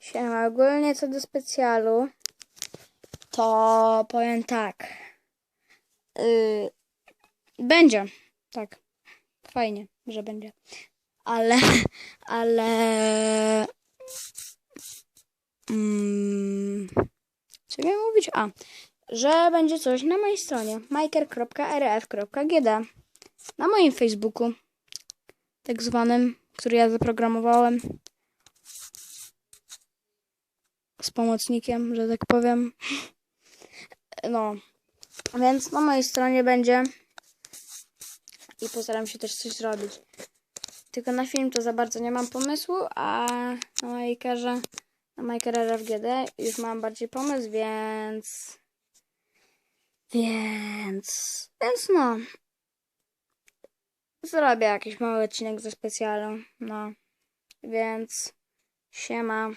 Siema, ogólnie co do specjalu, to powiem tak. Yy, będzie, tak. Fajnie, że będzie. Ale, ale... Mm, co miałem mówić? A, że będzie coś na mojej stronie majker.rf.gd na moim Facebooku, tak zwanym, który ja zaprogramowałem z pomocnikiem, że tak powiem. No, więc na mojej stronie będzie i postaram się też coś zrobić. Tylko na film to za bardzo nie mam pomysłu, a na Makerze, na Maker RFGD już mam bardziej pomysł, więc... Więc... Więc no... Zrobię jakiś mały odcinek ze specjalą, no. Więc... Siema.